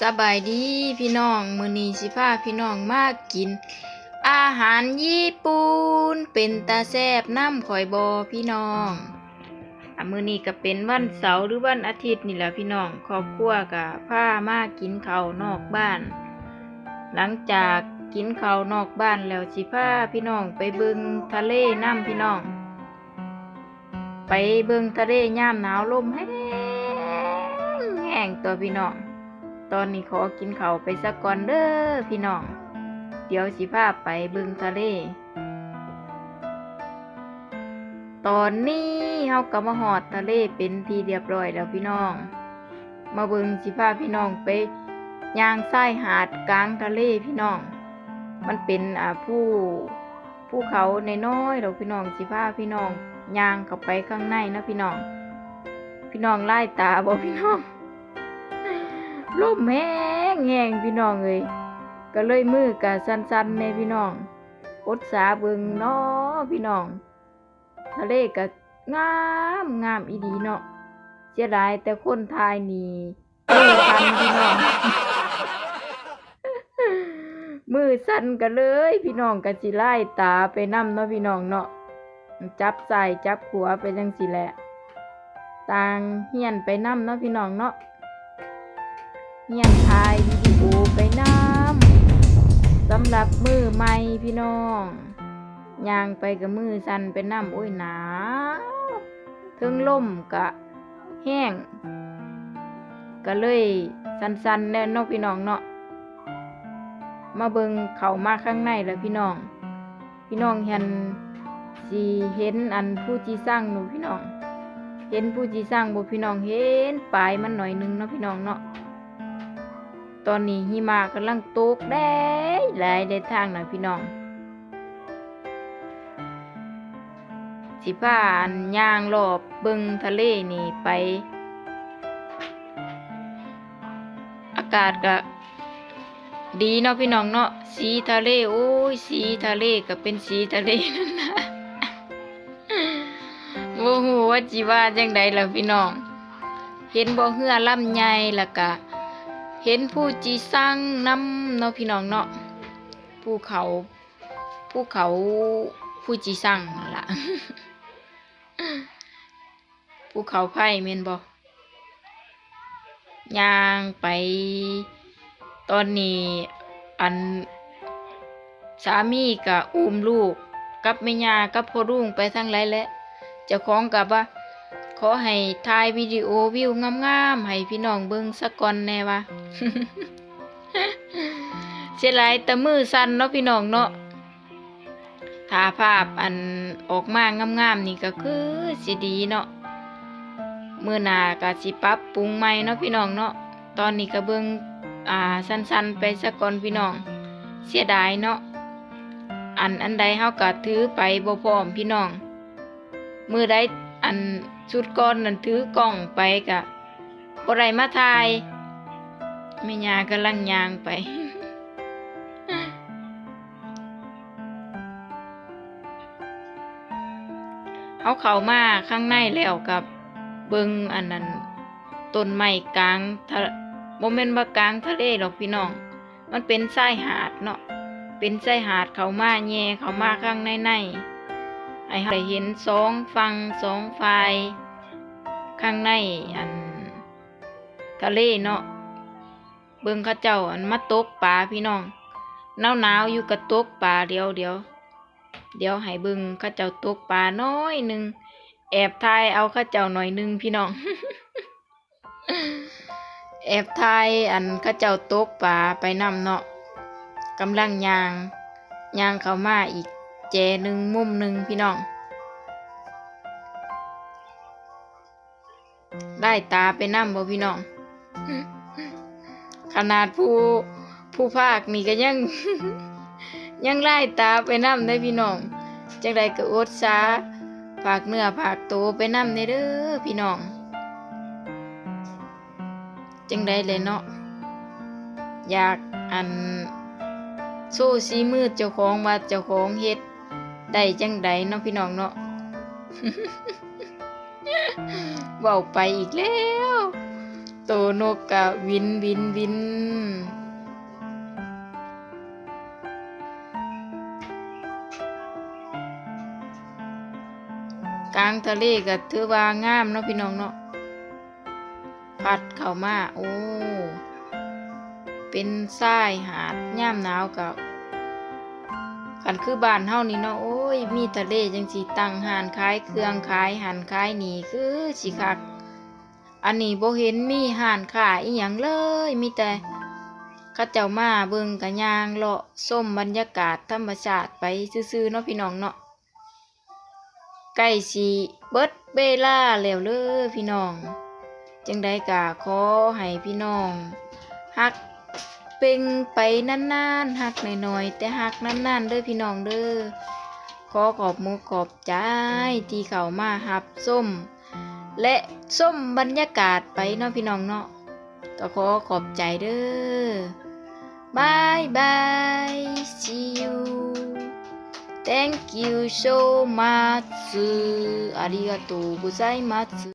สบายดีพี่น้องมือนีสิพาพี่น้องมากิน อาหารญี่ปุ่นเป็นตาแซบน้ำข่อยบอพี่น้องอะมื้อนีก็เป็นวันเสาร์หรือวันอาทิตย์นี่แหละพี่น้องครอบครัวก็พามากินข้าวนอกบ้าน หลังจากกินข้าวนอกบ้านแล้วสิพาพี่น้องไปเบิงทะเลน้ำพี่น้อง ไปเบิงทะเลย่ามหนาวลมแห้งแห้งตัวพี่น้อง ตอนนี้ขอกินข้าวไปสักก่อนเด้อพี่น้อง เดี๋ยวสิพาไปเบิ่งทะเล ตอนนี้เฮาก็มาหอดทะเลเป็นที่เรียบร้อยแล้วพี่น้อง มาเบิ่งสิพาพี่น้องไปย่างชายหาดกลางทะเลพี่น้อง มันเป็นอ่าผู้ภูเขาในน้อยเราพี่น้องสิพาพี่น้องย่างเข้าไปข้างในนะพี่น้อง พี่น้องไล่ตาบ่พี่น้อง ลมแห้งแห้งพี่น้องเอ้ยก็เลยมือกะสั่นๆในพี่น้องอดสาเบิงเนาะพี่น้อง ทะเลก็งามงามอีดีเนาะเสียดายแต่คนทายนี่เออทันพี่น้อง มือสั่นกันเลย พี่น้องก็สิไล่ตาไปนำเนาะพี่น้องเนาะจับใส่จับขัวไปจังสิแหละต่างเฮียนไปนำเนาะพี่น้องเนาะ เฮียนถ่ายวิดีโอไปน้ำสำหรับมือใหม่พี่น้องยางไปกับมือสั่นไปน้ำโอ้ยหนาวถึงล่มกะแห้ง ก็เลยสันๆแน่นาะพี่น้องเนาะมาเบิงเขามาข้างในแล้วพี่น้อง พี่น้องเห็นสีเห็นอันผู้จีสร้างหนูพี่น้อง เห็นผู้จีสร้างบ่พี่น้องเห็นปลายมันหน่อยนึงเนาะพี่น้องเนาะ ตอนนี้หิมะกำลังตกได้หลายได้ทางน่อยพี่น้อง สิพาอันย่างรอบบิงทะเลนี่ไป อากาศก็ดีเนาะพี่น้องเนาะสีทะเลโอ้ยสีทะเลก็เป็นสีทะเลนั่นนะโอ้โหว่าจีว่าจังใดล่ะพี่น้อง เห็นบ่เหือลำใหญ่ล้วก็ เห็นผู้จีสร้างน้ำเนาะพี่น้องเนาะภูเขาภูเขาผู้จีสร้างนั่นล่ะภูเขาไผ่เมนบอย่างไปตอนนี้อันสามีกับอุ้มลูก กับแม่ยากับพ่อรุ่งไปทางไรและเจ้าของกับว่า ขอให้ถ่ายวิดีโอวิวงามๆให้พี่น้องเบิ่งสักก่อนแน่ว่าเสียหลายแต่มือสั่นเนาะพี่น้องเนาะถ้าภาพอันออกมางามๆนี่ก็คือสิดีเนาะมือหนาก็สิปรับปรุงใหม่เนาะพี่น้องเนาะตอนนี้ก็เบิ่งอ่าสั้นๆไปสักก่อนพี่น้อง เสียดายเนาะอันอันใดเฮาก็ถือไปบ่พร้อมพี่น้อง มือใดอัน ชุดก่อนนั่นถือกล้องไปกะบ่ได้มาถ่ายแม่ยากำลังยางไปเขาเขามาข้างในแล้วกับเบิงอันนั้นต้นไม้กลางทะบ่แม่นว่ากลางทะเลหรอกพี่น้อง มันเป็นชายหาดเนาะ เป็นชายหาดเขามาแย่เขามาข้างในใน ๆให้เราได้เห็นสองฝั่งสองฝ่าย ข้างในอันทะเลเนาะเบิ่งเขาเจ้าอันมาตกปลาพี่น้องหนาวหนาวอยู่กับตกปลาเดี๋ยวเดี๋ยวเดี๋ยวให้เบิ่งเขาเจ้าตกปลาน้อยหนึ่งแอบถ่ายเอาเขาเจ้าหน่อยหนึ่งพี่น้อง แอบถ่ายอันเขาเจ้าตกปลาไปนำเนาะกำลังยางยางเข้ามาอีก แจหนึ่งมุมหนึ่งพี่น้อง ได้ตาไปนำบ่พี่น้อง ขนาดผู้ผู้ภาคนี่ก็ยัง ยังไล่ตาไปนำได้พี่น้องจังใดก็อดซาภาคเนื้อภาคโตไปนำในเด้อพี่น้องจังใดเลยเนาะอยากอันโซ่ซีมืดเจ้าของว่าเจ้าของเฮ็ด ได้จังใดเนาะพี่น้องเนาะเว้าไปอีกแล้ว โตนกกะวินวินวิน กลางทะเลก็ถือว่างามเนาะพี่น้องเนาะพัดเข้ามา โอ้ เป็นทรายหาดย่ามหนาวกับ คันคือบ้านเฮานี่เนาะโอ้ย มีทะเลจังสิตั้งหานขายเครื่องขายหันขายหนีคือสิคักอันนี้บ่เห็นมีหานขายอีหยังเลย มีแต่เขาเจ้ามาเบิ่งกะยางเลาะส้มบรรยากาศธรรมชาติไปซื่อๆเนาะพี่น้องเนาะใกล้สิเบิดเวลาแล้วเด้อพี่น้อง จังใดกะขอให้พี่น้องฮัก เป็นไปนานๆฮักหน่อยๆแต่ฮักนานๆเด้อพี่น้องเด้อขอขอบมุกขอบใจที่เข้ามาหับส้ม และส้มบรรยากาศไปเนาะพี่น้องเนาะก็ขอขอบใจเด้อบายบาย see you Thank you so much ありがとうございます